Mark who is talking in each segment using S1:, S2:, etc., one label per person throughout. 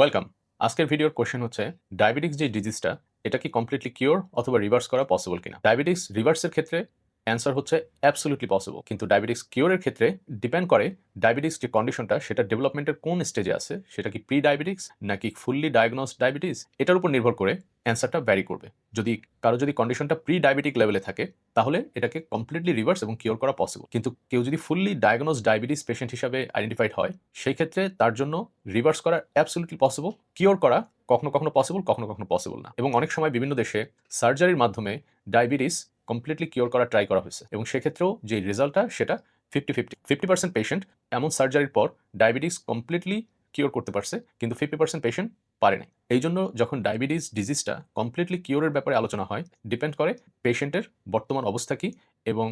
S1: Welcome আজকের ভিডিওর question হচ্ছে ডায়াবেটিক্স যে ডিজিজটা এটা কি কমপ্লিটলি কিওর অথবা রিভার্স করা পসিবল কিনা? ডায়াবেটিক্স রিভার্সের ক্ষেত্রে অ্যান্সার হচ্ছে অ্যাবসলিউটলি পসিবল কিন্তু ডায়াবেটিক্স কিওরের ক্ষেত্রে ডিপেন্ড করে ডায়াবেটিক্স যে কন্ডিশনটা সেটা ডেভেলপমেন্টের কোন স্টেজে আছে? সেটা কি প্রি ডায়াবেটিক্স নাকি ফুললি ডায়াগনোস ডায়াবেটিস এটার উপর নির্ভর করে অ্যান্সারটা ভ্যারি করবে। যদি কারও যদি কন্ডিশনটা প্রি ডায়াবেটিক লেভেলে থাকে, তাহলে এটাকে কমপ্লিটলি রিভার্স এবং কিওর করা পসিবল কিন্তু কেউ যদি ফুললি ডায়াগনোস ডায়াবেটিস পেশেন্ট হিসাবে আইডেন্টিফাইড হয়, সেই ক্ষেত্রে তার জন্য রিভার্স করা অ্যাবসলিউটলি পসিবল কিওর করা কখনো কখনো পসিবল কখনো কখনো পসিবল না। এবং অনেক সময় বিভিন্ন দেশে সার্জারির মাধ্যমে ডায়াবেটিস কমপ্লিটলি কিওর করা ট্রাই করা হয়েছে। এবং সেক্ষেত্রেও যে রেজাল্টটা, সেটা fifty fifty fifty percent patient এমন সার্জারির পর ডায়াবেটিস কমপ্লিটলি কিওর করতে পারছে, কিন্তু ফিফটি পার্সেন্ট পেশেন্ট পারে নাই। এই জন্য যখন ডায়াবেটিস ডিজিজটা কমপ্লিটলি কিওরের ব্যাপারে আলোচনা হয় ডিপেন্ড করে পেশেন্টের বর্তমান অবস্থা কী এবং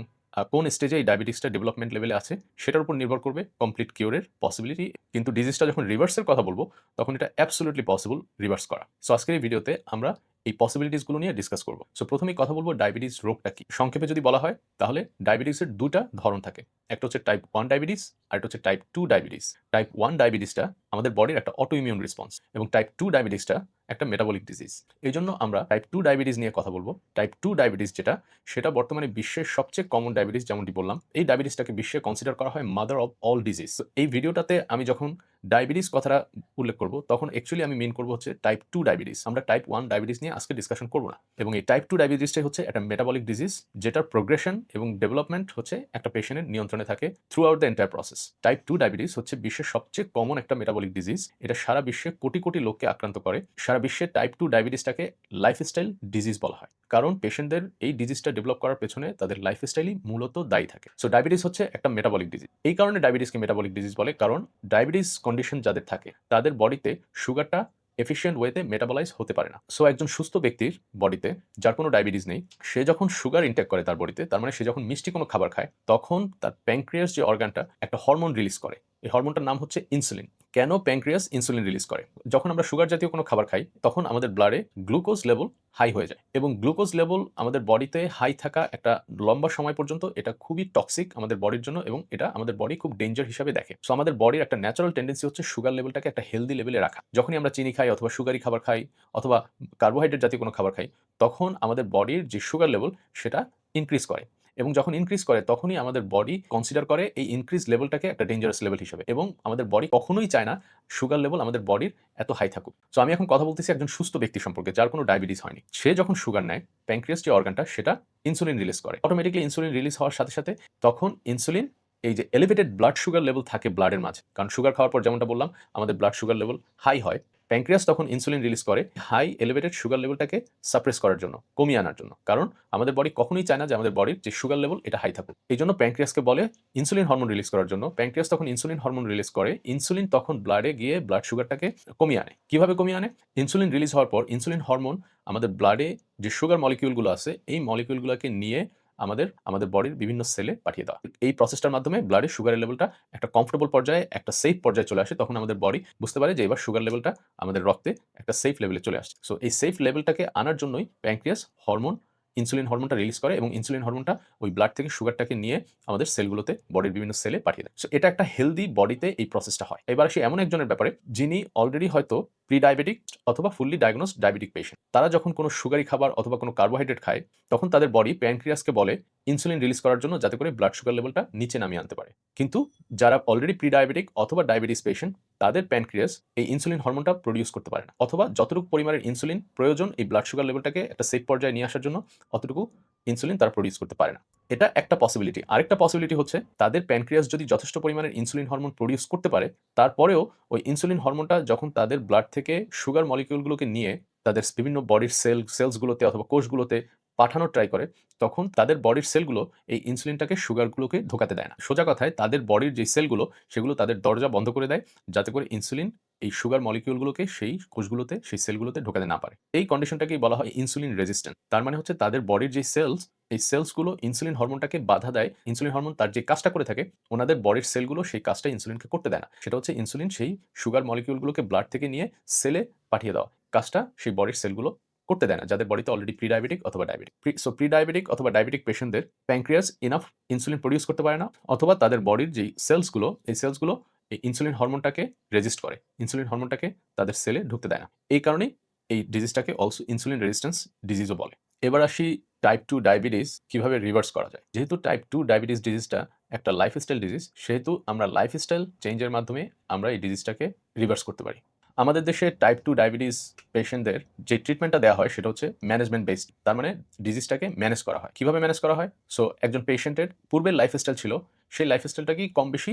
S1: কোন স্টেজে এই ডায়াবেটিসটা ডেভেলপমেন্ট লেভেলে আছে, সেটার উপর নির্ভর করবে কমপ্লিট কিওরের পসিবিলিটি কিন্তু ডিজিজটা যখন রিভার্সের কথা বলব, তখন এটা অ্যাবসোলিউটলি পসিবল রিভার্স করা। সো আজকের এই ভিডিওতে আমরা এই পসিবিলিটিসগুলো নিয়ে ডিসকাস করব। সো প্রথমেই কথা বলব ডায়াবেটিস রোগটা কি? সংক্ষেপে যদি বলা হয়, তাহলে ডায়াবেটিসের দুটা ধরন থাকে। একটা হচ্ছে টাইপ ওয়ান ডায়াবেটিস আর একটা হচ্ছে type two diabetes type one ডায়াবেটিসটা আমাদের বডির একটা অটো ইমিউন রেসপন্স এবং টাইপ টু ডায়াবেটিসটা একটা মেটাবলিক ডিজিজ এই জন্য আমরা টাইপ টু ডায়াবেটিস নিয়ে কথা বলব। টাইপ টু ডায়াবেটিস যেটা, সেটা বর্তমানে বিশ্বের সবচেয়ে কমন ডায়াবেটিস যেমনটি বললাম, এই ডায়াবেটিসটাকে বিশ্বে কনসিডার করা হয় মাদার অফ অল ডিজিজ এই ভিডিওটাতে আমি যখন ডায়াবেটিস কথাটা উল্লেখ করব, তখন অ্যাকচুয়ালি আমি মেন করব হচ্ছে টাইপ টু ডায়াবেটিস আমরা টাইপ ওয়ান ডায়াবেটিস নিয়ে আজকে ডিসকাশন করব না। এবং এই টাইপ টু ডায়াবেটিসটাই হচ্ছে একটা মেটাবলিক ডিজিজ যেটার প্রোগ্রেশন এবং ডেভেলপমেন্ট হচ্ছে একটা পেশেন্টের নিয়ন্ত্রণে থাকে throughout the entire process type two diabetes হচ্ছে বিশ্বের সবচেয়ে কমন একটা মেটাবলিক ডিজিজ এটা সারা বিশ্বে কোটি কোটি লোককে আক্রান্ত করে। সারা বিশ্বে টাইপ টু ডায়াবেটিসটাকে লাইফস্টাইল ডিজিজ বলা হয়। কারণ পেশেন্টদের এই ডিজিজটা ডেভেলপ করার পেছনে তাদের লাইফস্টাইলই মূলত দায়ী থাকে। সো ডায়াবেটিস হচ্ছে একটা মেটাবলিক ডিজিজ এই কারণে ডায়াবেটিসকে মেটাবলিক ডিজিজ বলে। কারণ ডায়াবেটিস কন্ডিশন যাদের থাকে, তাদের বডিতে সুগারটা এফিসিয়েন্ট ওয়েতে মেটাবলাইজ হতে পারে না। সো একজন সুস্থ ব্যক্তির বডিতে যার কোনো ডায়াবেটিস নেই, সে যখন সুগার ইনটেক করে তার বডিতে তার মানে সে যখন মিষ্টি কোনো খাবার খায়, তখন তার প্যাঙ্ক্রিয়াস যে অর্গানটা একটা হরমোন রিলিজ করে। এই হরমোনটার নাম হচ্ছে ইনসুলিন। কেন প্যাঙ্ক্রিয়াস ইনসুলিন রিলিজ করে? যখন আমরা সুগার জাতীয় কোনো খাবার খাই, তখন আমাদের ব্লাডে গ্লুকোজ লেভেল হাই হয়ে যায় এবং গ্লুকোজ লেভেল আমাদের বডিতে হাই থাকা একটা লম্বা সময় পর্যন্ত এটা খুবই টক্সিক আমাদের বডির জন্য এবং এটা আমাদের বডি খুব ডেঞ্জার হিসাবে দেখে। সো আমাদের বডির একটা ন্যাচারাল টেন্ডেন্সি হচ্ছে সুগার লেভেলটাকে একটা হেলদি লেভেলে রাখা। যখনই আমরা চিনি খাই অথবা সুগারি খাবার খাই অথবা কার্বোহাইড্রেট জাতীয় কোনো খাবার খাই, তখন আমাদের বডির যে সুগার লেভেল সেটা ইনক্রিজ করে। এবং যখন ইনক্রিজ করে, তখনই আমাদের বডি কনসিডার করে এই ইনক্রিজ লেভেলটাকে একটা ডেঞ্জারাস লেভেল হিসেবে এবং আমাদের বডি কখনোই চায় না সুগার লেভেল আমাদের বডির এত হাই থাকুক। সো আমি এখন কথা বলতেছি একজন সুস্থ ব্যক্তি সম্পর্কে, যার কোনো ডায়াবেটিস হয়নি। সে যখন সুগার নেয় প্যাঙ্ক্রিয়াস যে অর্গানটা সেটা ইনসুলিন রিলিজ করে। অটোমেটিকলি ইনসুলিন রিলিজ হওয়ার সাথে সাথে তখন ইনসুলিন এই যে এলিভেটেড ব্লাড সুগার লেভেল থাকে ব্লাডের মাঝে। কারণ সুগার খাওয়ার পর যেমনটা বললাম, আমাদের ব্লাড সুগার লেভেল হাই হয়। প্যাঙ্ক্রিয়াস তখন ইনসুলিন রিলিজ করে হাই এলিভেটেড সুগার লেভেলটাকে সাপ্রেস করার জন্য, কমিয়ে আনার জন্য। কারণ আমাদের বডি কখনোই চায় না যে আমাদের বডির যে সুগার লেভেল এটা হাই থাকুক। এই জন্য প্যাঙ্ক্রিয়াসকে বলে ইনসুলিন হরমোন রিলিজ করার জন্য। প্যাঙ্ক্রিয়াস তখন ইনসুলিন হরমোন রিলিজ করে ইনসুলিন তখন ব্লাডে গিয়ে ব্লাড সুগারটাকে কমিয়ে আনে। কীভাবে কমিয়ে আনে? ইনসুলিন রিলিজ হওয়ার পর ইনসুলিন হরমোন আমাদের ব্লাডে যে সুগার মলিকিউলগুলো আছে, এই মলিকিউলগুলোকে নিয়ে আমাদের আমাদের বডির বিভিন্ন সেলে পাঠিয়ে দেওয়া। এই প্রসেসটার মাধ্যমে ব্লাডের সুগারের লেভেলটা একটা কমফোর্টেবল পর্যায়ে, একটা সেফ পর্যায়ে চলে আসে, তখন আমাদের বডি বুঝতে পারে যে এবার সুগার লেভেলটা আমাদের রক্তে একটা সেফ লেভেলে চলে আসছে। সো এই সেফ লেভেলটাকে আনার জন্যই প্যাঙ্ক্রিয়াস হরমোন ইনসুলিন হরমোনটা রিলিজ করে এবং ইনসুলিন হরমোনটা ওই ব্লাড থেকে সুগারটাকে নিয়ে আমাদের সেলগুলোতে বডির বিভিন্ন সেলে পাঠিয়ে দেয়। সো এটা একটা হেলদি বডিতে এই প্রসেসটা হয়। এবার সে এমন একজনের ব্যাপারে যিনি অলরেডি হয়তো প্রি ডায়াবেটিক অথবা ফুললি ডায়াগনোস ডায়াবেটিক পেশেন্ট তারা যখন কোনো সুগারি খাবার অথবা কোনো কার্বোহাইড্রেট খায়, তখন তাদের বডি প্যানক্রিয়াসকে বলে ইনসুলিন রিলিজ করার জন্য যাতে করে ব্লাড সুগার লেভেলটা নিচে নামিয়ে আনতে পারে। কিন্তু যারা অলরেডি প্রি ডায়াবেটিক অথবা ডায়াবেটিস পেশেন্ট তাদের প্যানক্রিয়াস এই ইনসুলিন হরমোনটা প্রডিউস করতে পারে না। অথবা যতটুকু পরিমাণের ইনসুলিন প্রয়োজন এই ব্লাড সুগার লেভেলটাকে একটা সেফ পর্যায়ে নিয়ে আসার জন্য অতটুকু ইনসুলিন তারা প্রডিউস করতে পারে না। এটা একটা পসিবিলিটি আরেকটা পসিবিলিটি হচ্ছে, তাদের প্যানক্রিয়াস যদি যথেষ্ট পরিমাণের ইনসুলিন হরমোন প্রডিউস করতে পারে, তারপরেও ওই ইনসুলিন হরমোনটা যখন তাদের ব্লাড থেকে সুগার মলিকিউলগুলোকে নিয়ে তাদের বিভিন্ন বডির সেল সেলসগুলোতে অথবা কোষগুলোতে পাঠানোর ট্রাই করে, তখন তাদের বডির সেলগুলো এই ইনসুলিনটাকে সুগারগুলোকে ঢোকাতে দেয় না। সোজা কথায় তাদের বডির যে সেলগুলো সেগুলো তাদের দরজা বন্ধ করে দেয়, যাতে করে ইনসুলিন এই সুগার মলিকিউলগুলোকে সেই কোষগুলোতে, সেই সেলগুলোতে ঢোকাতে না পারে। এই কন্ডিশনটাকেই বলা হয় ইনসুলিন রেজিস্ট্যান্ট তার মানে হচ্ছে তাদের বডির যে সেলস এই সেলসগুলো ইনসুলিন হরমোনটাকে বাধা দেয় ইনসুলিন হরমোন তার যে কাজটা করে থাকে, ওনাদের বডির সেলগুলো সেই কাজটা ইনসুলিনকে করতে দেয় না। সেটা হচ্ছে ইনসুলিন সেই সুগার মলিকিউলগুলোকে ব্লাড থেকে নিয়ে সেলে পাঠিয়ে দেওয়া। কাজটা সেই বডির সেলগুলো করতে দেয় না। যাদের বডিতে অলরেডি প্রি ডায়াবেটিক অথবা ডায়াবেটিক সো প্রি ডায়াবেটিক অথবা ডায়াবেটিক পেশেন্টদের প্যাঙ্ক্রিয়াস ইনাফ ইনসুলিন প্রডিউস করতে পারে না অথবা তাদের বডির যে সেলসগুলো এই সেলসগুলো এই ইনসুলিন হরমোনটাকে রেজিস্ট করে। ইনসুলিন হরমোনটাকে তাদের সেলে ঢুকতে দেয় না। এই কারণেই এই ডিজিজটাকে অলসো ইনসুলিন রেজিস্ট্যান্স ডিজিজও বলে। এবার আসি টাইপ টু ডায়াবেটিস কীভাবে রিভার্স করা যায়? যেহেতু টাইপ টু ডায়াবেটিস ডিজিজটা একটা লাইফস্টাইল ডিজিজ সেহেতু আমরা লাইফস্টাইল চেঞ্জের মাধ্যমে আমরা এই ডিজিজটাকে রিভার্স করতে পারি। আমাদের দেশে টাইপ টু ডায়াবেটিস পেশেন্টদের যে ট্রিটমেন্টটা দেওয়া হয় সেটা হচ্ছে ম্যানেজমেন্ট বেসড তার মানে ডিজিজটাকে ম্যানেজ করা হয়। কীভাবে ম্যানেজ করা হয়? সো একজন পেশেন্টের পূর্বের লাইফস্টাইল ছিল সেই লাইফস্টাইলটাকেই কম বেশি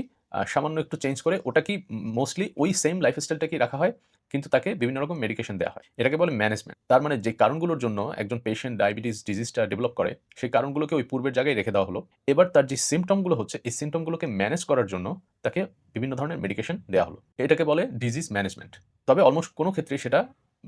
S1: সামান্য একটু চেঞ্জ করে, ওটা কি মোস্টলি ওই সেম লাইফস্টাইলটাকেই রাখা হয়, কিন্তু তাকে বিভিন্ন রকম মেডিকেশন দেওয়া হয়। এটাকে বলে ম্যানেজমেন্ট তার মানে যে কারণগুলোর জন্য একজন পেশেন্ট ডায়াবেটিস ডিজিজটা ডেভেলপ করে, সেই কারণগুলোকে ওই পূর্বের জায়গায় রেখে দেওয়া হলো। এবার তার যে সিমটমগুলো হচ্ছে, এই সিমটমগুলোকে ম্যানেজ করার জন্য তাকে বিভিন্ন ধরনের মেডিকেশন দেওয়া হলো। এটাকে বলে ডিজিজ ম্যানেজমেন্ট তবে অলমোস্ট কোনো ক্ষেত্রে সেটা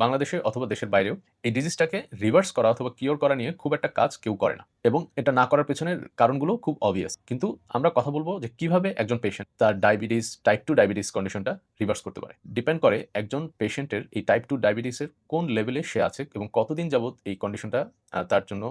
S1: বাংলাদেশে অথবা দেশের বাইরেও এই ডিজিজটাকে রিভার্স করা অথবা কিওর করা নিয়ে খুব একটা কাজ কেউ করে না। এবং এটা না করার পেছনের কারণগুলো খুব অবভিয়াস কিন্তু আমরা কথা বলব যে কীভাবে একজন পেশেন্ট তার ডায়াবেটিস টাইপ টু ডায়াবেটিস কন্ডিশনটা রিভার্স করতে পারে। ডিপেন্ড করে একজন পেশেন্টের এই টাইপ টু ডায়াবেটিসের কোন লেভেলে সে আছে এবং কতদিন যাবত এই কন্ডিশনটা তার জন্য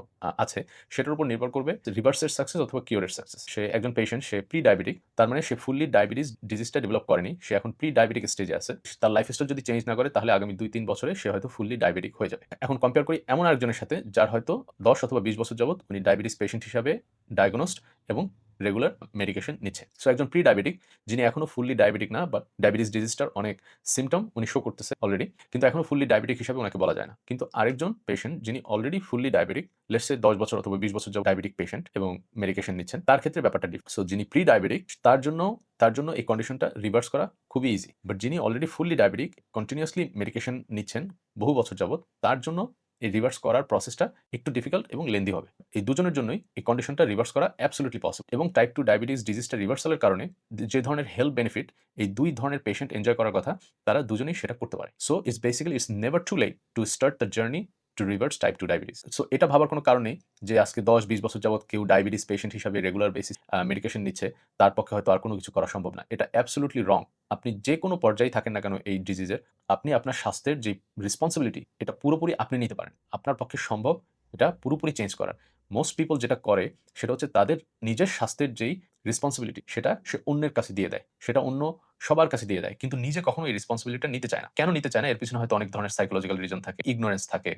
S1: আছে, সেটার উপর নির্ভর করবে রিভার্সের সাকসেস অথবা কিওরের সাকসেস সে একজন পেশেন্ট সে প্রি ডায়াবেটিক তার মানে সে ফুললি ডায়াবেটিস ডিজিজটা ডেভেলপ করেনি, সে এখন প্রি ডায়াবেটিক স্টেজে আছে। তার লাইফ লাইফস্টাইল যদি চেঞ্জ না করে, তাহলে আগামী দুই তিন বছরে সে হয়তো ফুললি ডায়াবেটিক হয়ে যাবে। এখন কম্পেয়ার করি এমন আরেকজনের সাথে, যার হয়তো দশ অথবা বিশ বছর যাবত উনি ডায়াবেটিস পেশেন্ট হিসাবে ডায়াগনোসড এবং রেগুলার মেডিকেশন নিচ্ছে। সো একজন প্রি ডায়াবেটিক যিনি এখনও ফুললি ডায়াবেটিক না বাট ডায়াবেটিস ডিজিজটার অনেক সিমটম উনি শো করতেছে অলরেডি কিন্তু এখনও ফুললি ডায়াবেটিক হিসাবে ওনাকে বলা যায় না। কিন্তু আরেকজন পেশেন্ট যিনি অলরেডি ফুললি ডায়াবেটিক লেটসে দশ বছর অথবা বিশ বছর ডায়াবেটিক পেশেন্ট এবং মেডিকেশন নিচ্ছেন, তার ক্ষেত্রে ব্যাপারটা ডিফারেন্ট সো যিনি প্রি ডায়াবেটিক তার জন্য তার জন্য এই কন্ডিশনটা রিভার্স করা খুবই ইজি বাট যিনি already fully diabetic continuously medication নিচ্ছেন বহু বছর যাবত তার জন্য এই রিভার্স করার প্রসেসটা একটু ডিফিকাল্ট এবং লেন্দি হবে। এই দুজনের জন্যই এই কন্ডিশনটা রিভার্স করা অ্যাবসলুটলি পসিবল এবং টাইপ টু ডায়াবেটিস ডিজিজটা রিভার্সালের কারণে যে ধরনের হেলথ বেনিফিট এই দুই ধরনের পেশেন্ট এনজয় করার কথা তারা দুজনেই সেটা করতে পারে। So it's basically it's never too late to start the journey to reverse type two diabetes so এটা ভাবার কোনো কারণ নেই যে আজকে দশ, বিশ বছর যাবত কেউ ডায়াবেটিস পেশেন্ট হিসাবে রেগুলার বেসিস মেডিকেশন নিচ্ছে, তার পক্ষে হয়তো আর কোনো কিছু করা সম্ভব না। এটা অ্যাবসলিউটলি রং আপনি যে কোনো পর্যায়ে থাকেন না কেন এই ডিজিজের আপনি আপনার স্বাস্থ্যের যে রেসপন্সিবিলিটি এটা পুরোপুরি আপনি নিতে পারেন। আপনার পক্ষে সম্ভব এটা পুরোপুরি চেঞ্জ করার। মোস্ট পিপল যেটা করে, সেটা হচ্ছে তাদের নিজের স্বাস্থ্যের যেই রেসপন্সিবিলিটি সেটা সে অন্যের কাছে দিয়ে দেয়। সেটা অন্য সবার কাছে দিয়ে দেয়, কিন্তু নিজে কখনো এই রেসপন্সিবিলিটিটা নিতে চায় না। কেন নিতে চায় না? এর পিছনে হয়তো অনেক ধরনের সাইকোলজিক্যাল রিজন থাকে ইগনোরেন্স থাকে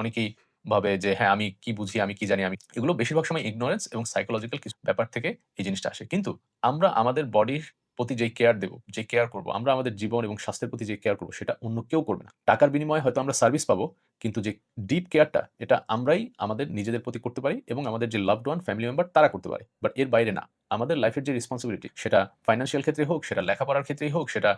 S1: অনেকেই ভাবে যে হ্যাঁ আমি কি বুঝি, আমি কি জানি, আমি এগুলো বেশিরভাগ সময় ইগনোরেন্স এবং সাইকোলজিক্যাল কিছু ব্যাপার থেকে এই জিনিসটা আসে। কিন্তু আমরা আমাদের বডির প্রতি যে কেয়ার দেবো, যে কেয়ার করব, আমরা আমাদের জীবন এবং স্বাস্থ্যের প্রতি যে কেয়ার করব, সেটা অন্য কেউ করবে না। টাকার বিনিময়ে হয়তো আমরা সার্ভিস পাবো, কিন্তু যে ডিপ কেয়ারটা এটা আমরাই আমাদের নিজেদের প্রতি করতে পারি এবং আমাদের যে লাভড ওয়ান ফ্যামিলি মেম্বার তারা করতে পারে। বাট এর বাইরে না। আমাদের লাইফের যে রেসপন্সিবিলিটি সেটা ফাইন্যান্সিয়াল ক্ষেত্রে হোক, সেটা লেখাপড়ার ক্ষেত্রেই হোক, সেটা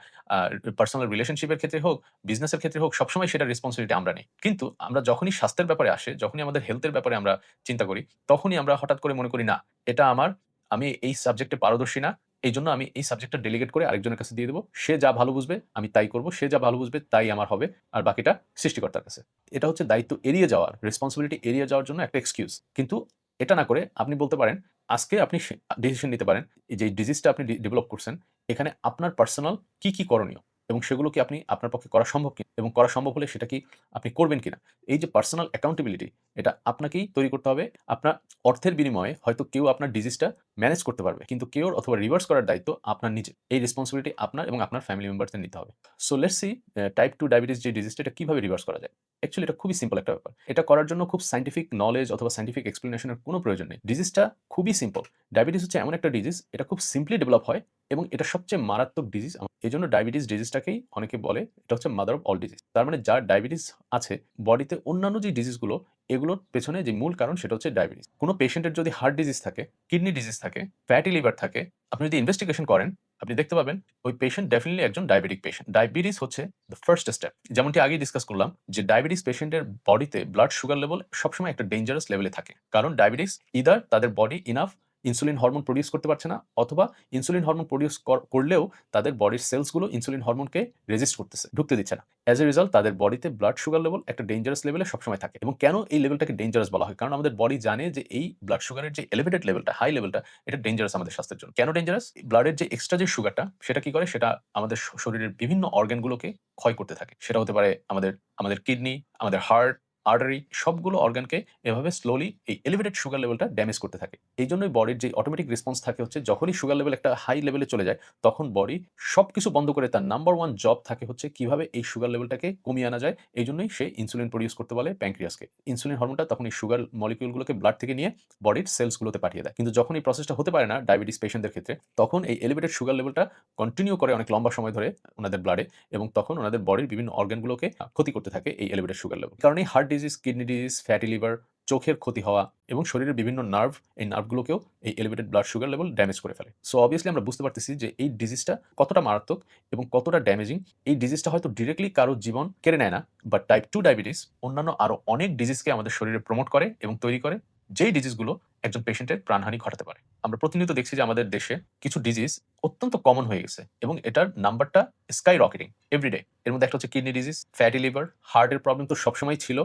S1: পার্সোনাল রিলেশনশিপের ক্ষেত্রে হোক বিজনেসের ক্ষেত্রে হোক, সবসময় সেটা রেসপন্সিবিলিটি আমরা নেই। কিন্তু আমরা যখনই স্বাস্থ্যের ব্যাপারে আসে, যখনই আমাদের হেলথের ব্যাপারে আমরা চিন্তা করি, তখনই আমরা হঠাৎ করে মনে করি, না, এটা আমার, আমি এই সাবজেক্টে পারদর্শী না এই জন্য আমি এই সাবজেক্টটা ডেলিগেট করে আরেকজনের কাছে দিয়ে দেবো। সে যা ভালো বুঝবে, আমি তাই করব। সে যা ভালো বুঝবে, তাই আমার হবে আর বাকিটা সৃষ্টিকর্তার কাছে। এটা হচ্ছে দায়িত্ব এড়িয়ে যাওয়ার রেসপন্সিবিলিটি এড়িয়ে যাওয়ার জন্য একটা এক্সকিউজ কিন্তু এটা না করে আপনি বলতে পারেন, আজকে আপনি ডিসিশন নিতে পারেন যে ডিজিজটা আপনি ডেভেলপ করছেন, এখানে আপনার পার্সোনাল কি কি করণীয়? এবং সেগুলো কি আপনি আপনার পক্ষে করা সম্ভব কিনা? এবং করা সম্ভব হলে সেটা কি আপনি করবেন কিনা? এই যে পার্সোনাল অ্যাকাউন্টেবিলিটি এটা আপনাকেই তৈরি করতে হবে। আপনার অর্থের বিনিময়ে হয়তো কেউ আপনার ডিজিজটা ম্যানেজ করতে পারবে। কিন্তু কেউ অথবা রিভার্স করার দায়িত্ব আপনার নিজে এই রেসপন্সিবিলিটি আপনার এবং আপনার ফ্যামিলি মেম্বারদের নিতে হবে। So let's see type two diabetes যে ডিজিজটা এটা কীভাবে রিভার্স করা যায়? অ্যাকচুয়ালি এটা খুবই সিম্পল একটা ব্যাপার। এটা করার জন্য খুব সাইন্টিফিক নলেজ অথবা সাইন্টিফিক এক্সপ্লেনেশনের কোনো প্রয়োজন নেই। ডিজিজটা খুবই সিম্পল ডায়াবেটিস হচ্ছে এমন একটা ডিজিজ এটা খুব সিম্পলি ডেভেলপ হয় এবং এটা সবচেয়ে মারাত্মক ডিজিজ এই জন্য ডায়াবেটিস ডিজিজটাকেই অনেকে বলে এটা হচ্ছে মাদার অফ অল ডিজিজ তার মানে যার ডায়াবেটিস আছে বডিতে অন্যান্য যে ডিজিজগুলো এগুলোর পেছনে যে মূল কারণ সেটা হচ্ছে ডায়াবেটিস কোনো পেশেন্টের যদি হার্ট ডিজিজ থাকে কিডনি ডিজিজ থাকে ফ্যাটি লিভার থাকে, আপনি যদি ইনভেস্টিগেশন করেন, আপনি দেখতে পাবেন ওই পেশেন্ট ডেফিনেটলি একজন ডায়াবেটিক পেশেন্ট ডায়াবেটিস হচ্ছে দ্য ফার্স্ট স্টেপ যেমনটি আগে ডিসকাস করলাম যে ডায়াবেটিস পেশেন্টের বডিতে ব্লাড সুগার লেভেল সবসময় একটা ডেঞ্জারাস লেভেলে থাকে। কারণ ডায়াবেটিস ইদার তাদের body enough insulin hormone produce করতে পারছে না, অথবা ইনসুলিন হরমোন প্রডিউস করলেও তাদের বডির সেলসগুলো ইনসুলিন হরমোনকে রেজিস্ট করতেছে, ঢুকতে দিচ্ছে না। অ্যাজ এ রেজাল্ট তাদের বডিতে ব্লাড সুগার লেভেল একটা ডেঞ্জারাস লেভেলে সবসময় থাকে এবং কেন এই লেভেলটাকে ডেঞ্জারাস বলা হয়? কারণ আমাদের বডি জানে যে এই ব্লাড সুগারের যে এলিভেটেড লেভেলটা হাই লেভেলটা এটা ডেঞ্জারাস আমাদের স্বাস্থ্যের জন্য। কেন ডেঞ্জারাস ব্লাডের যে এক্সট্রা যে সুগারটা সেটা কি করে? সেটা আমাদের শরীরের বিভিন্ন অর্গানগুলোকে ক্ষয় করতে থাকে। সেটা হতে পারে আমাদের আমাদের কিডনি আমাদের হার্ট আর্টারি সবগুলো অর্গানকে এভাবে স্লোলি এই এলিভেটেড সুগার লেভেলটা ড্যামেজ করতে থাকে। এই জন্যই বডির যে অটোমেটিক রেসপন্স থাকে হচ্ছে যখনই সুগার লেভেল একটা হাই লেভেলে চলে যায়, তখন বডি সব কিছু বন্ধ করে তার নাম্বার ওয়ান জব থাকে হচ্ছে কীভাবে এই সুগার লেভেলটাকে কমিয়ে আনা যায়, এই জন্যই সে ইনসুলিন প্রডিউস করতে বলে প্যাঙ্ক্রিয়াসকে ইনসুলিন হরমোনটা তখন এই সুগার মলিকিউলগুলোকে ব্লাড থেকে নিয়ে বডির সেলসগুলোতে পাঠিয়ে দেয়। কিন্তু যখন এই প্রসেসটা হতে পারে না ডায়াবেটিস পেশেন্টদের ক্ষেত্রে, তখন এই এলিভেটেড সুগার লেভেলটা কন্টিনিউ করে অনেক লম্বা সময় ধরে ওনাদের ব্লাডে এবং তখন ওনাদের বডির বিভিন্ন অর্গানগুলোকে ক্ষতি করতে থাকে এই এলিভেটেড সুগার লেভেল কারণ এই heart disease kidney disease fatty liver চোখের ক্ষতি হওয়া এবং শরীরের বিভিন্ন নার্ভ এই নার্ভগুলোকেও এই elevated blood sugar level damage করে ফেলে। সো অবভিয়াসলি আমরা বুঝতে পারতেছি যে এই ডিজিজটা কতটা মারাত্মক এবং কতটা ড্যামেজিং এই ডিজিজটা হয়তো ডিরেক্টলি কারও জীবন কেড়ে নেয় না বাট টাইপ টু ডায়াবেটিস অন্যান্য আরও অনেক ডিজিজকে আমাদের শরীরে প্রমোট করে এবং তৈরি করে। যেই ডিজিজগুলো একজন পেশেন্টের প্রাণহানি ঘটাতে পারে। আমরা প্রতিনিয়ত দেখছি যে আমাদের দেশে কিছু ডিজিজ অত্যন্ত কমন হয়ে গেছে এবং এটার নাম্বারটা স্কাই রকেটিং এভরিডে এর মধ্যে একটা হচ্ছে কিডনি ডিজিজ ফ্যাটি লিভার হার্টের প্রবলেম তো সবসময় ছিল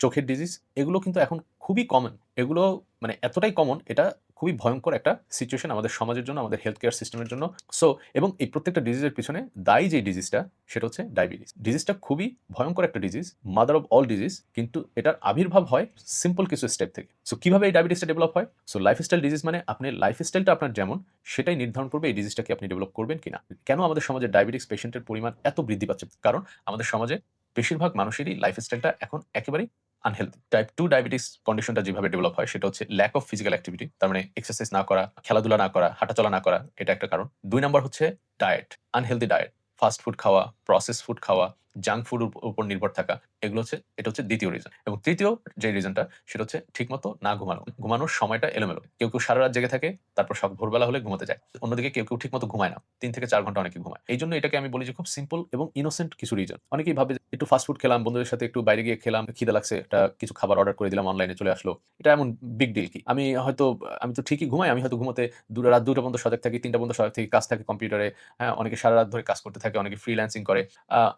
S1: চোখের ডিজিজ এগুলো কিন্তু এখন খুবই কমন এগুলো মানে এতটাই কমন এটা খুবই ভয়ঙ্কর একটা সিচুয়েশন আমাদের সমাজের জন্য, আমাদের হেলথ কেয়ার সিস্টেমের জন্য। সো এবং এই প্রত্যেকটা ডিজিজের পিছনে দায়ী যে ডিজিজটা সেটা হচ্ছে ডায়াবেটিস ডিজিজটা খুবই ভয়ঙ্কর একটা disease mother of all disease কিন্তু এটার আবির্ভাব হয় সিম্পল কিছু স্টেপ থেকে। সো কীভাবে এই ডায়াবেটিসটা ডেভেলপ হয়? সো লাইফস্টাইল ডিজিজ মানে আপনি লাইফস্টাইলটা আপনার যেমন, সেটাই নির্ধারণ করবে এই ডিজিজটাকে আপনি ডেভেলপ করবেন কিনা। কেন আমাদের সমাজে ডায়াবেটিস পেশেন্টের পরিমাণ এত বৃদ্ধি পাচ্ছে? কারণ আমাদের সমাজে বেশিরভাগ মানুষেরই লাইফস্টাইলটা এখন একেবারেই আনহেলদি টাইপ টু ডায়াবেটিস কন্ডিশনটা যেভাবে ডেভেলপ হয়, সেটা হচ্ছে ল্যাক অফ ফিজিক্যাল অ্যাক্টিভিটি তার মানে এক্সারসাইজ না করা, খেলাধুলা না করা, হাঁটাচলা না করা, এটা একটা কারণ। দুই নম্বর হচ্ছে diet unhealthy diet fast food খাওয়া প্রসেস ফুড খাওয়া জাঙ্ক ফুড উপর নির্ভর থাকা। এগুলো হচ্ছে, এটা হচ্ছে দ্বিতীয় রিজন এবং তৃতীয় যে রিজনটা সেটা হচ্ছে ঠিকমতো না ঘুমানো। ঘুমানোর সময়টা এলোমেলো। কেউ কেউ সারা রাত জেগে থাকে, তারপর সব ভোরবেলা হলে ঘুমাতে যায়। অন্যদিকে কেউ কেউ ঠিকমতো ঘুমায় না। তিন থেকে চার ঘণ্টা অনেকে ঘুমায়। এই জন্য এটাকে আমি বলি যে খুব সিম্পল এবং ইনোসেন্ট কিছু রিজন অনেকেই ভাবে একটু ফাস্ট ফুড খেলাম, বন্ধুদের সাথে একটু বাইরে গিয়ে খেলাম, খিদে লাগছে, একটা কিছু খাবার অর্ডার করে দিলাম অনলাইনে চলে আসলো। এটা এমন বিগ ডিল কি? আমি হয়তো, আমি তো ঠিকই ঘুমাই, আমি হয়তো ঘুমোতে দুটো রাত, দুটো পর্যন্ত সজাগ থাকি, তিনটা পর্যন্ত সজাগ থাকি, কাজ থাকে কম্পিউটারে হ্যাঁ অনেকে সারা রাত ধরে কাজ করতে থাকে, অনেকে ফ্রিল্যান্সিং করে।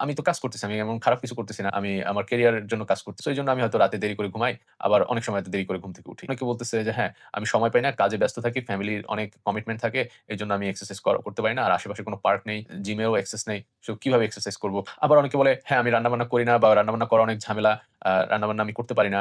S1: আমি তো কাজ করতেছি, আমি এমন খারাপ কিছু করতেছি না, আমি আমার ক্যারিয়ারের জন্য কাজ করতেছি ওই জন্য আমি হয়তো রাতে দেরি করে ঘুমাই, আবার অনেক সময় দেরি করে ঘুম থেকে উঠি। অনেকে বলতেছে যে হ্যাঁ আমি সময় পাই না, কাজে ব্যস্ত থাকি ফ্যামিলির অনেক কমিটমেন্ট থাকে এই জন্য আমি এক্সারসাইজ করতে পারি না, আর আশেপাশে কোনো পার্ক নেই জিমেও এক্সারসাইজ নেই সো কীভাবে এক্সারসাইজ করব? আবার অনেকে বলে হ্যাঁ আমি রান্নাবান্না করি না বা রান্নাবান্না করা অনেক ঝামেলা রান্নাবান্না আমি করতে পারি না।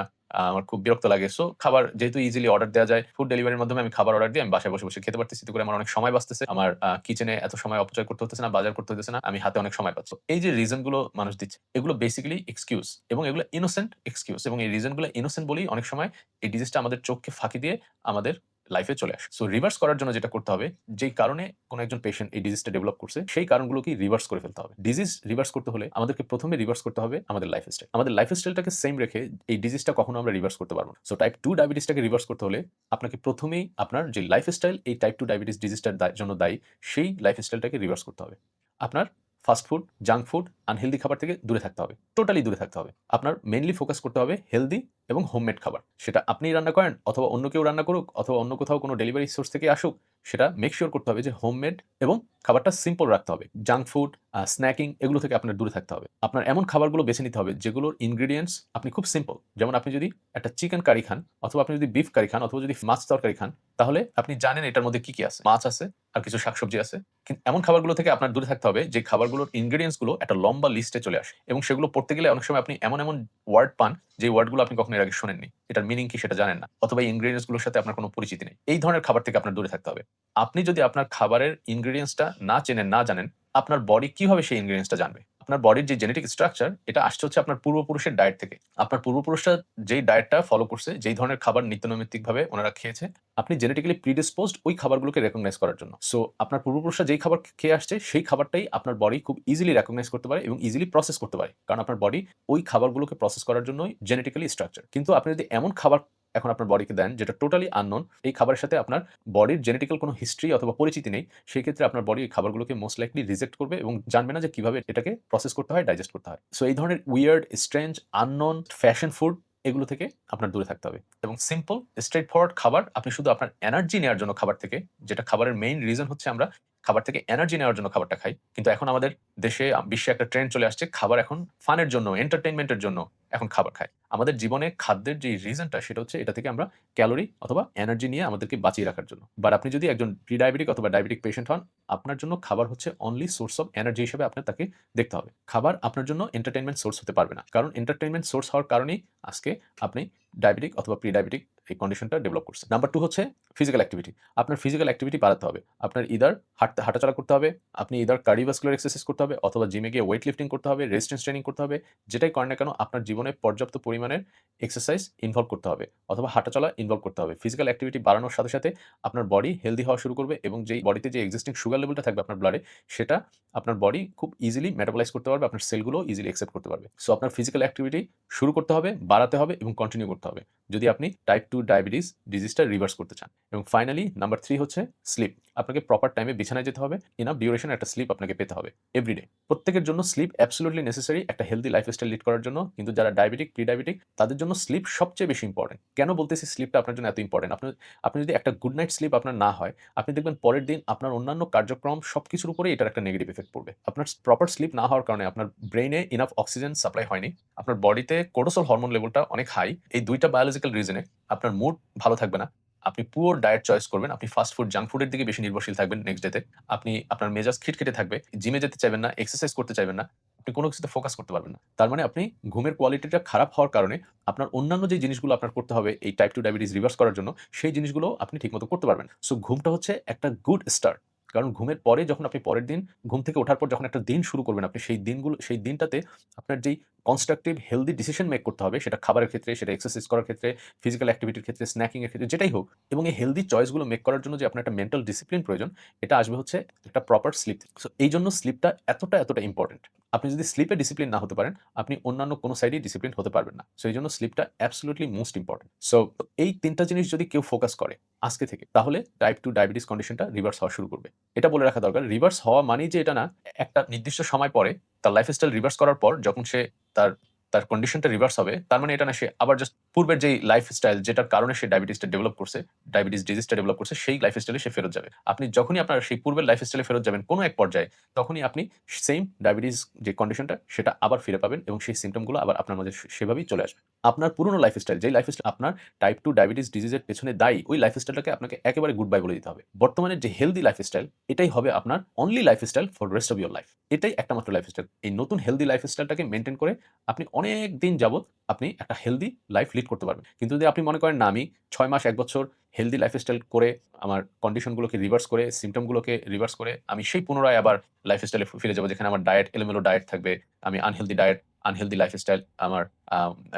S1: আমার খুব বিরক্ত লাগে। সো খাবার যেহেতু ইজিলি অর্ডার দেওয়া যায় ফুড ডেলিভারির মাধ্যমে আমি খাবার অর্ডার দিয়ে আমি বাসায় বসে বসে খেতে পারতেছি। করে আমার অনেক সময় বাঁচতেছে। আমার কিচেনে এত সময় অপচয় করতে হতেছে না, বাজার করতে হতেছে না, আমি হাতে অনেক সময় পাচ্ছি। এই যে রিজনগুলো মানুষ দিচ্ছে, এগুলো বেসিক্যালি এক্সকিউজ এবং এগুলো ইনোসেন্ট এক্সকিউজ এবং এই রিজনগুলো ইনোসেন্ট বলেই অনেক সময় এই ডিজিজটা আমাদের চোখকে ফাঁকি দিয়ে আমাদের লাইফে চলে আসে। সো রিভার্স করার জন্য যেটা করতে হবে, যেই কারণে কোনো একজন পেশেন্ট এই ডিজিজটা ডেভেলপ করছে, সেই কারণগুলোকে রিভার্স করে ফেলতে হবে। ডিজিজ রিভার্স করতে হলে আমাদেরকে প্রথমে রিভার্স করতে হবে আমাদের লাইফস্টাইল আমাদের লাইফস্টাইলটাকে সেম রেখে এই ডিজিজটা কখনো আমরা রিভার্স করতে পারব না। সো টাইপ টু ডায়াবেটিসটাকে রিভার্স করতে হলে আপনাকে প্রথমেই আপনার যে লাইফ স্টাইল এই টাইপ টু ডায়াবেটিস ডিজিজটার জন্য দায়ী, সেই লাইফস্টাইলটাকে রিভার্স করতে হবে। আপনার fast food junk food unhealthy খাবার থেকে দূরে থাকতে হবে। টোটালি দূরে থাকতে হবে। আপনার মেনলি ফোকাস করতে হবে হেলদি এবং হোমমেড খাবার। সেটা আপনিই রান্না করেন অথবা অন্য কেউ রান্না করুক অথবা অন্য কোথাও কোনো ডেলিভারি সোর্স থেকে আসুক, সেটা মেক শিওর করতে হবে যে হোমমেড এবং খাবারটা সিম্পল রাখতে হবে। জাঙ্ক ফুড স্ন্যাকিং এগুলো থেকে আপনার দূরে থাকতে হবে। আপনার এমন খাবারগুলো বেছে নিতে হবে যেগুলোর ইনগ্রিডিয়েন্টস আপনি খুব সিম্পল যেমন আপনি যদি একটা চিকেন কারি খান অথবা আপনি যদি বিফ কারি খান অথবা যদি মাছ তরকারি খান, তাহলে আপনি জানেন এটার মধ্যে কি কি আছে। মাছ আছে আর কিছু শাকসবজি আছে। কিন্তু এমন খাবারগুলো থেকে আপনার দূরে থাকতে হবে যে খাবারগুলোর ইনগ্রিডিয়েন্টসগুলো একটা লম্বা লিস্টে চলে আসে। এবং সেগুলো পড়তে গেলে অনেক সময় আপনি এমন এমন ওয়ার্ড পান যে ওয়ার্ডগুলো আপনি কখনো এর আগে শোনেননি। এটার মিনিং কি সেটা জানেন না। অথবা ইনগ্রিডিয়েন্টসগুলোর সাথে আপনার কোনো পরিচিতি নেই। এই ধরনের খাবার থেকে আপনার দূরে থাকতে হবে। আপনি যদি আপনার খাবারের ইনগ্রিডিয়েন্টসটা না চেনেন, না জানেন, আপনার বডি কীভাবে সেই ইনগ্রিডিয়েন্টসটা জানবে? আপনার বডির যে জেনেটিক স্ট্রাকচার এটা আসছে হচ্ছে আপনার পূর্বপুরুষের ডায়েট থেকে। আপনার পূর্বপুরুষরা যেই ডায়েটটা ফলো করছে, যেই ধরনের খাবার নিত্যনৈমিত্তিকভাবে ওনারা খেয়েছে, আপনি জেনেটিক্যালি প্রিডিসপোজড ওই খাবারগুলোকে রেকগনাইজ করার জন্য। সো আপনার পূর্বপুরুষরা যেই খাবার খেয়ে আসছে, সেই খাবারটাই আপনার বডি খুব ইজিলি রেকগনাইজ করতে পারে এবং ইজিলি প্রসেস করতে পারে। কারণ আপনার বডি ওই খাবারগুলোকে প্রসেস করার জন্যই জেনেটিক্যালি স্ট্রাকচার কিন্তু আপনি যদি এমন খাবার এখন আপনার বডিকে দেন, যেটা টোটালি আননোন এই খাবারের সাথে আপনার বডির জেনেটিক্যাল কোনো হিস্ট্রি অথবা পরিচিতি নেই, সেই ক্ষেত্রে আপনার বডি এই খাবারগুলোকে মোস্ট লাইকলি রিজেক্ট করবে এবং জানবে না যে কীভাবে এটাকে প্রসেস করতে হয় ডাইজেস্ট করতে হয়। সো এই ধরনের weird strange unknown fashion food এগুলো থেকে আপনার দূরে থাকতে হবে এবং সিম্পল স্ট্রেট ফরওয়ার্ড খাবার, আপনি শুধু আপনার এনার্জি নেওয়ার জন্য খাবার থেকে, যেটা খাবারের মেইন রিজন হচ্ছে আমরা খাবার থেকে এনার্জি নেওয়ার জন্য খাবারটা খাই, কিন্তু এখন আমাদের দেশে, বিশ্বে একটা ট্রেন্ড চলে আসছে, খাবার এখন ফানের জন্য এন্টারটেনমেন্টের জন্য এখন খাবার খায় আমাদের জীবনে খাদ্যের যে রিজনটা সেটা হচ্ছে এটা থেকে আমরা ক্যালোরি অথবা এনার্জি নিয়ে আমাদেরকে বাঁচিয়ে রাখার জন্য। বাট আপনি যদি একজন প্রি ডায়াবেটিক অথবা ডায়াবেটিক পেশেন্ট হন, আপনার জন্য খাবার হচ্ছে অনলি সোর্স অফ এনার্জি হিসেবে আপনার তাকে দেখতে হবে। খাবার আপনার জন্য এন্টারটেনমেন্ট সোর্স হতে পারবে না। কারণ এন্টারটেনমেন্ট সোর্স হওয়ার কারণেই আজকে আপনি ডায়াবেটিক অথবা প্রি ডায়াবেটিক এই কন্ডিশনটা ডেভেলপ করছে নাম্বার টু হচ্ছে ফিজিক্যাল অ্যাক্টিভিটি আপনার ফিজিক্যাল অ্যাক্টিভিটি বাড়াতে হবে। আপনার ইদার হাঁটতে, হাঁটাচলা করতে হবে, আপনি ইদার কার্ডিওভাস্কুলার এক্সারসাইজ করতে হবে, অথবা জিমে গিয়ে ওয়েট লিফটিং করতে হবে রেজিস্ট্যান্স ট্রেনিং করতে হবে, যেটাই করেন না কেন আপনার জীবনে পর্যাপ্ত পরিমাণের এক্সারসাইজ ইনভলভ করতে হবে অথবা হাঁটাচলা ইনভলভ করতে হবে। ফিজিক্যাল অ্যাক্টিভিটি বাড়ানোর সাথে সাথে আপনার বডি হেলদি হওয়া শুরু করবে এবং যেই বডিতে যে এক্সিস্টিং সুগার লেভেলটা থাকবে আপনার ব্লাডে সেটা আপনার বডি খুব ইজিলি মেটাবলাইজ করতে পারবে, আপনার সেলগুলো ইজিলি অ্যাকসেপ্ট করতে পারবে। সো আপনার ফিজিক্যাল অ্যাক্টিভিটি শুরু করতে হবে, বাড়াতে হবে এবং কন্টিনিউ করতে হবে। যদি আপনি টাইপ টু ডায়াবেটিস ডিজিজটা রিভার্স করতে চান। এবং ফাইনালি নাম্বার থ্রি হচ্ছে স্লিপ আপনাকে প্রপার টাইমে বিছানায় যেতে হবে ইনাফ ডিউরেশন একটা স্লিপ আপনাকে পেতে হবে এভরিডে প্রত্যেকের জন্য স্লিপ অ্যাবসলুটলি নেসেসারি একটা হেলদি লাইফস্টাইল লিড করার জন্য, কিন্তু যারা ডায়াবেটিক প্রি ডায়াবেটিক তাদের জন্য স্লিপ সবচেয়ে বেশি ইম্পর্টেন্ট কেন বলতেছি স্লিপটা আপনার জন্য এত ইম্পর্টেন্ট আপনি আপনি যদি একটা গুড নাইট স্লিপ আপনার না হয়, আপনি দেখবেন পরের দিন আপনার অন্যান্য কার্যক্রম সব কিছুর উপরেই এটার একটা নেগেটিভ এফেক্ট পড়বে। আপনার প্রপার স্লিপ না হওয়ার কারণে আপনার ব্রেইনে ইনাফ অক্সিজেন সাপ্লাই হয়নি, আপনার বডিতে কোর্টোসল হরমোন লেভেলটা অনেক হাই এই দুইটা বায়োলজিক্যাল রিজনে আপনার মুড ভালো থাকবে না। আপনি পুরো ডায়েট চয়েস করবেন, আপনি ফাস্ট ফুড জাঙ্ক ফুডের দিকে বেশি নির্ভরশীল থাকবেন নেক্সট ডেতে আপনি আপনার মেজাজ খিটখিটে থাকবে জিমে যেতে চাইবেন না এক্সারসাইজ করতে চাইবেন না, আপনি কোনো কিছুতে ফোকাস করতে পারবেন না। তার মানে আপনি ঘুমের কোয়ালিটিটা খারাপ হওয়ার কারণে আপনার অন্যান্য যে জিনিসগুলো আপনার করতে হবে, এই টাইপ টু ডায়াবেটিস রিভার্স করার জন্য, সেই জিনিসগুলো আপনি ঠিকমতো করতে পারবেন। সো ঘুমটা হচ্ছে একটা গুড স্টার্ট কারণ ঘুমের পরে যখন আপনি পরের দিন ঘুম থেকে ওঠার পর যখন একটা দিন শুরু করবেন, আপনি সেই দিনগুলো, সেই দিনটাতে আপনার যেই কনস্ট্রাকটিভ হেলদি ডিসিশন মেক করতে হবে, সেটা খাবারের ক্ষেত্রে, সেটা এক্সারসাইজ করার ক্ষেত্রে ফিজিক্যাল অ্যাক্টিভিটির ক্ষেত্রে স্ন্যাকিংয়ের ক্ষেত্রে, যেটাই হোক। এবং এই হেলদি চয়েসগুলো মেক করার জন্য যে আপনার একটা মেন্টাল ডিসিপ্লিন প্রয়োজন, এটা আসবে হচ্ছে একটা প্রপার স্লিপ সো এই জন্য স্লিপটা এতটা এতটা ইম্পর্টেন্ট আপনি যদি স্লিপে ডিসিপ্লিন না হতে পারেন, আপনি অন্যান্য কোনো সাইডেই ডিসিপ্লিন হতে পারবেন না। সো এই জন্য স্লিপটা অ্যাবসলুটলি মোস্ট ইম্পর্টেন্ট সো এই তিনটা জিনিস যদি কেউ ফোকাস করে আজকে থেকে, তাহলে টাইপ টু ডায়াবেটিস কন্ডিশনটা রিভার্স হওয়া শুরু করবে। এটা বলে রাখা দরকার রিভার্স হওয়া মানেই যে এটা না, একটা নির্দিষ্ট সময় পরে তার লাইফস্টাইল রিভার্স করার পর যখন সে তার তার কন্ডিশনটা রিভার্স হবে, তার মানে এটা না সে আবার জাস্ট পূর্বের যেই লাইফস্টাইল যেটার কারণে সে ডায়াবেটিসটা ডেভেলপ করছে ডায়াবেটিস ডিজিজটা ডেভেলপ করছে, সেই লাইফস্টাইলে সে ফেরত যাবে। আপনি যখনই আপনার সেই পূর্বের লাইফস্টাইলে ফেরত যাবেন কোনো এক পর্যায়ে, তখনই আপনি সেম ডায়াবেটিস যে কন্ডিশনটা সেটা আবার ফিরে পাবেন এবং সেই সিমটমগুলো আবার আপনার মাঝে সেভাবেই চলে আসবে। আপনার পুরনো লাইফ লাইফস্টাইল যেই লাইফস্টাইল আপনার টাইপ টু ডায়াবেটিস ডিজিজের পেছনে দায়ী, ওই লাইফ লাইফস্টাইলটাকে আপনাকে একেবারে গুড বাই বলে দিতে হবে। বর্তমানে যে হেলদি লাইফস্টাইল এটাই হবে আপনার only lifestyle for rest of your life এটাই একটা মাত্র লাইফস্টাইল এই নতুন হেলদি লাইফ লাইফস্টাইলটাকে মেনটেন করে আপনি অনেক দিন যাবত আপনি একটা হেলদি লাইফ লিড করতে পারবেন। কিন্তু যদি আপনি মনে করেন না, আমি ছয় মাস, এক বছর হেলদি লাইফস্টাইল করে আমার কন্ডিশনগুলোকে রিভার্স করে সিমটমগুলোকে রিভার্স করে, আমি সেই পুনরায় আবার লাইফস্টাইলে ফিরে যাব, যেখানে আমার ডায়েট এলোমেলো ডায়েট থাকবে, আমি আনহেলদি ডায়েট আনহেলদি লাইফস্টাইল আমার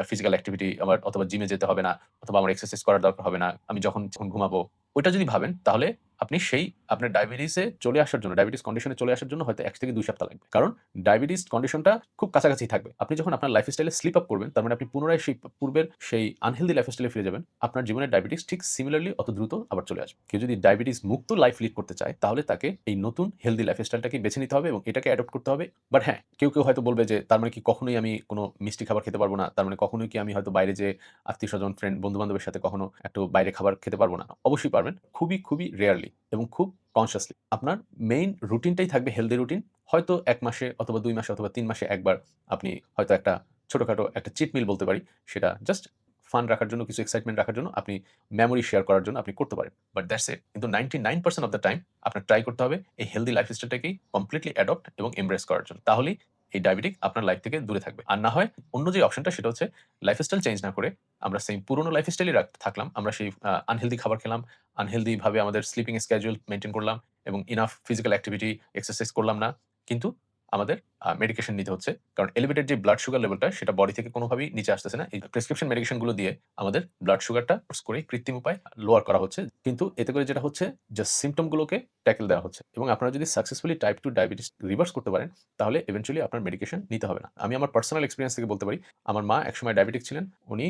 S1: ফিজিক্যাল অ্যাক্টিভিটি আমার অথবা জিমে যেতে হবে না, অথবা আমার এক্সারসাইজ করার দরকার হবে না, আমি যখন ঘুমাবো, ওইটা যদি ভাবেন, তাহলে আপনি সেই, আপনার ডায়াবেটিসে চলে আসার জন্য ডায়াবেটিস কন্ডিশনে চলে আসার জন্য হয়তো এক থেকে দুই সপ্তাহ লাগবে। কারণ ডায়াবেটিস কন্ডিশনটা খুব কাছাকাছি থাকবে। আপনি যখন আপনার লাইফ লাইফস্টাইলে স্লিপ আপ করবেন, তার মানে আপনি পুনরায় সেই পূর্বের সেই আনহেলদি লাইফ লাইফস্টাইলে ফিরে যাবেন, আপনার জীবনের ডায়াবেটিস ঠিক সিমিলারলি অত দ্রুত আবার চলে আসবে। কেউ যদি ডায়াবেটিস মুক্ত লাইফ লিড করতে চায়, তাহলে তাকে এই নতুন হেলদি লাইফ লাইফস্টাইলটাকে বেছে নিতে হবে এবং এটাকে অ্যাডপ্ট করতে হবে। বাট হ্যাঁ কেউ কেউ হয়তো বলবে যে, তার মানে কি কখনোই আমি কোনো মিষ্টি খাবার খেতে পারব না, তার মানে কখনোই কি আমি হয়তো বাইরে যে আত্মীয় স্বজন ফ্রেন্ড বন্ধু বান্ধবের সাথে কখনো একটু বাইরে খাবার খেতে পারব না। অবশ্যই পারবেন। খুবই খুবই রেয়ারলি এবং খুব কনসিয়াসলি আপনার মেইন রুটিনটাই থাকবে হেলদি রুটিন হয়তো এক মাসে অথবা দুই মাসে অথবা তিন মাসে একবার আপনি হয়তো একটা ছোটোখাটো একটা চিট মিল বলতে পারি, সেটা জাস্ট ফান রাখার জন্য, কিছু এক্সাইটমেন্ট রাখার জন্য আপনি মেমোরি শেয়ার করার জন্য আপনি করতে পারেন। বাট দ্যাটস এ কিন্তু ninety nine percent of the time আপনার ট্রাই করতে হবে এই হেলদি লাইফস্টাইলটাকেই কমপ্লিটলি অ্যাডপ্ট এবং এমব্রেস করার জন্য। তাহলেই এই ডায়াবেটিক আপনার লাইফ থেকে দূরে থাকবে। আর না হয় অন্য যে অপশনটা সেটা হচ্ছে লাইফস্টাইল চেঞ্জ না করে আমরা সেই পুরোনো লাইফস্টাইলই থাকলাম, আমরা সেই আনহেলদি খাবার খেলাম আনহেলদিভাবে আমাদের স্লিপিং স্ক্যাজুয়াল মেনটেন করলাম এবং ইনাফ ফিজিক্যাল অ্যাক্টিভিটি এক্সারসাইজ করলাম না। কিন্তু আমাদের মেডিকেশন নিতে হচ্ছে। কারণ এলিভেটেড যে ব্লাড সুগার লেভেলটা সেটা বডি থেকে কোনোভাবেই নিচে আসতেছে না। এই প্রেসক্রিপশন মেডিকেশনগুলো দিয়ে আমাদের ব্লাড সুগারটা করে কৃত্রিম উপায় লোয়ার করা হচ্ছে। কিন্তু এতে করে যেটা হচ্ছে যে সিমটমগুলোকে ট্যাকেল দেওয়া হচ্ছে। এবং আপনারা যদি successfully type two diabetes reverse করতে পারেন, তাহলে এভেন্চুয়ালি আপনার মেডিকেশন নিতে হবে না। আমি আমার পার্সোনাল এক্সপিরিয়েন্স থেকে বলতে পারি, আমার মা একসময় ডায়াবেটিক ছিলেন, উনি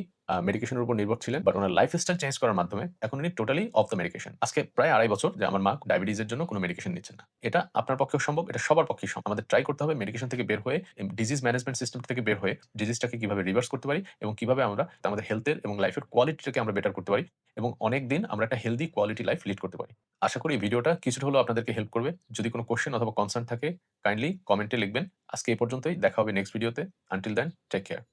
S1: মেডিকেশনের উপর নির্ভর ছিলেন বাট ওনার লাইফস্টাইল চেঞ্জ করার মাধ্যমে এখন উনি টোটালি অফ দ্য মেডিকেশন আজকে প্রায় আড়াই বছর যে আমার মা ডায়াবেটিসের জন্য কোনো মেডিকেশন নিচ্ছেন না। এটা আপনার পক্ষেও সম্ভব, এটা সবার পক্ষেই সম্ভব। আমাদের ট্রাই করতে হবে মেডিকেশন থেকে বের হয়ে ডিজিজ ম্যানেজমেন্ট সিস্টেম থেকে বের হয়ে ডিজিজটাকে কীভাবে রিভার্স করতে পারি এবং কীভাবে আমরা আমাদের হেলথের এবং লাইফের কোয়ালিটিটাকে আমরা বেটার করতে পারি এবং অনেক দিন আমরা একটা হেলদি কোয়ালিটি লাইফ লিড করতে পারি। আশা করি ভিডিওটা কিছুটা হলেও আপনাদেরকে হেল্প করবে। যদি কোনো কোশ্চেন অথবা কনসার্ন থাকে কাইন্ডলি কমেন্টে লিখবেন। আজকে এই পর্যন্তই। দেখা হবে নেক্সট ভিডিওতে আনটিল দেন টেক কেয়ার